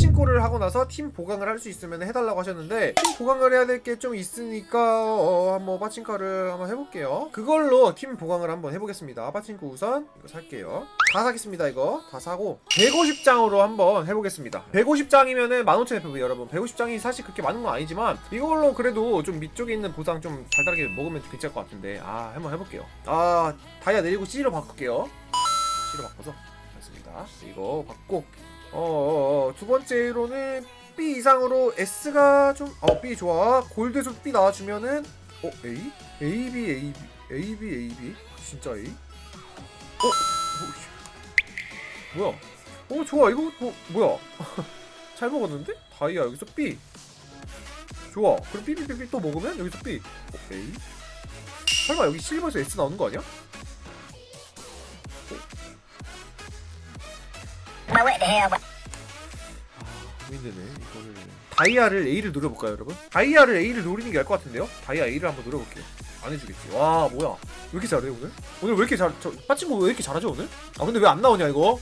파친코를 하고 나서 팀 보강을 할 수 있으면 해달라고 하셨는데 팀 보강을 해야 될 게 좀 있으니까 어, 한번 파친코를 한번 해볼게요. 그걸로 팀 보강을 한번 해보겠습니다. 파친코 우선 이거 살게요. 다 사겠습니다 이거 다 사고 150장으로 한번 해보겠습니다. 150장이면은 15,000FV 여러분 150장이 사실 그렇게 많은 건 아니지만 이걸로 그래도 좀 밑쪽에 있는 보상 좀 달달하게 먹으면 괜찮을 것 같은데 아 한번 해볼게요. 아 다이아 내리고 C로 바꿀게요. C로 바꿔서 됐습니다. 이거 받고 어어어. 두 번째로는 B 이상으로 S가 좀 어 B 좋아. 골드에서 B 나와주면은 어 A? A B A B. A B A B. 진짜 A? 어? 뭐, 뭐야? 어 좋아. 이거 뭐 뭐야? 잘 먹었는데? 다이아 여기서 B. 좋아. 그럼 B B B B 또 먹으면 여기서 B. 어, A? 설마 여기 실버에서 S 나오는 거 아니야? 고민되네 이거를 다이아를 A를 노려볼까요 여러분? 다이아를 A를 노리는 게 나을 것 같은데요? 다이아 A를 한번 노려볼게요 안 해주겠지 와 뭐야 왜 이렇게 잘해 오늘? 오늘 왜 이렇게 잘.. 저 빠친구 왜 이렇게 잘하죠 오늘? 아 근데 왜 안 나오냐 이거?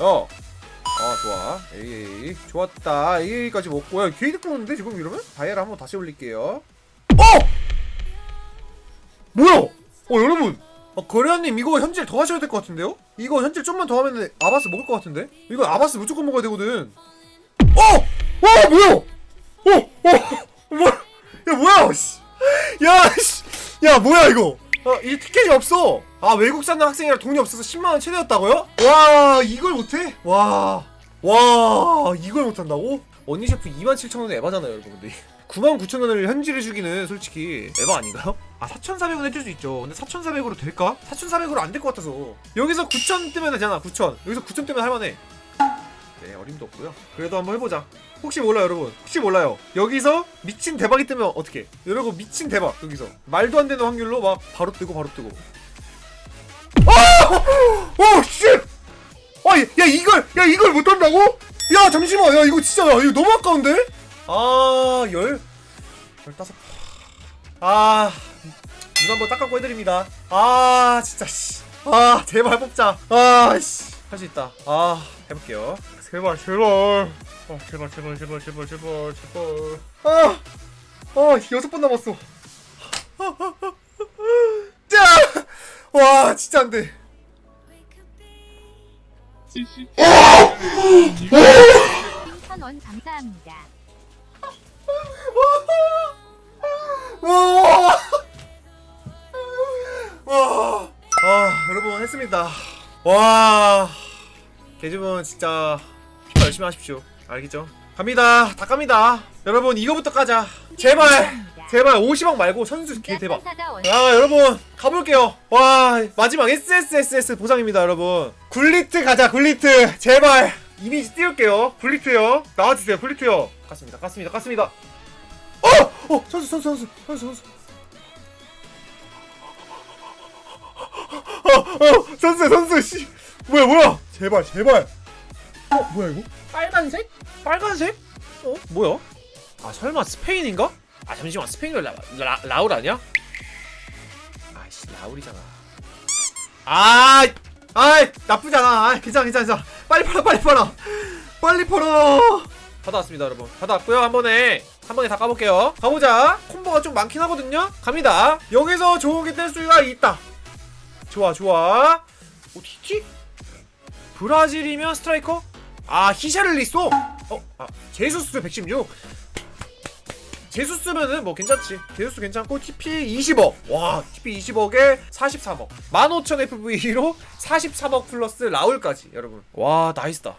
야! 아 좋아 AA 좋았다 AA까지 먹고 야 게이드 끊었는데 지금 이러면? 다이아를 한번 다시 올릴게요 어! 뭐야? 어 여러분 아, 거래아님 이거 현질 더 하셔야 될 것 같은데요? 이거 현질 좀만 더 하면 아바스 먹을 것 같은데? 이거 아바스 무조건 먹어야 되거든 어! 와 뭐야? 어! 어! 뭐야? 야 뭐야? 씨. 야 씨. 야 뭐야 이거? 아, 이 티켓이 없어. 아 외국 사는 학생이라 돈이 없어서 10만 원 최대였다고요? 와 이걸 못해? 와. 와 이걸 못한다고? 언니 셰프 27,000원에 에바잖아요 여러분. 근데 99,000원을 현질해 주기는 솔직히 에바 아닌가요? 아 4,400원 해줄 수 있죠. 근데 4,400으로 될까? 4,400으로 안 될 것 같아서. 여기서 9,000 뜨면 되잖아 9,000 여기서 9,000 뜨면 할만해. 네 어림도 없고요. 그래도 한번 해보자. 혹시 몰라요 여러분? 혹시 몰라요? 여기서 미친 대박이 뜨면 어떻게 여러분 미친 대박 여기서. 말도 안 되는 확률로 막 바로 뜨고 바로 뜨고. 아! 오 쉣! 아, 야 이걸 야 이걸 못 한다고? 야 잠시만. 야 이거 진짜 야, 이거 너무 아까운데? 아열 열다섯. 아 눈 한번 닦아고 해드립니다. 아 진짜 씨아 제발 뽑자. 아씨할 수 있다. 아 해볼게요. 제발 제발. 아 제발 제발 제발 제발 제발 제발. 아아 여섯 번 남았어. 자! 와 진짜 안돼 1,000원 감사합니다. 와! 와! 아, 여러분 했습니다. 와! 개집은 진짜 피파 열심히 하십시오. 알겠죠? 갑니다. 다 갑니다. 여러분 이거부터 까자. 제발, 제발 50억 말고 선수 개 대박. 아 여러분 가볼게요 와 마지막 SSSS 보상입니다 여러분 굴리트 가자 굴리트 제발 이미지 띄울게요 굴리트요 나와주세요 굴리트요 갔습니다 갔습니다 갔습니다 어! 어 선수 선수 선수 선수 선수 어, 어, 선수, 선수, 씨. 뭐야, 뭐야. 제발, 제발. 어, 뭐야, 이거? 빨간색? 빨간색? 어, 뭐야? 아, 설마 스페인인가? 아, 잠시만, 스페인이 라, 라, 라울 아니야? 아이씨, 라울이잖아. 아, 아, 나쁘잖아. 아, 괜찮아, 괜찮아, 괜찮아. 빨리 팔아, 빨리 팔아. 빨리 팔아. 받아왔습니다, 여러분. 받아왔고요, 한 번에. 한 번에 다 까볼게요. 가보자. 콤보가 좀 많긴 하거든요. 갑니다. 여기서 좋은 게뜰 수가 있다. 좋아 좋아 오 티티? 브라질이면 스트라이커? 아 히샤를 리소? 어? 아 제수스 116 제수스면은 뭐 괜찮지. 제수스 괜찮고 TP 20억. 와 TP 20억에 43억. 15,000 FV로 43억 플러스 라울까지 여러분. 와 나이스다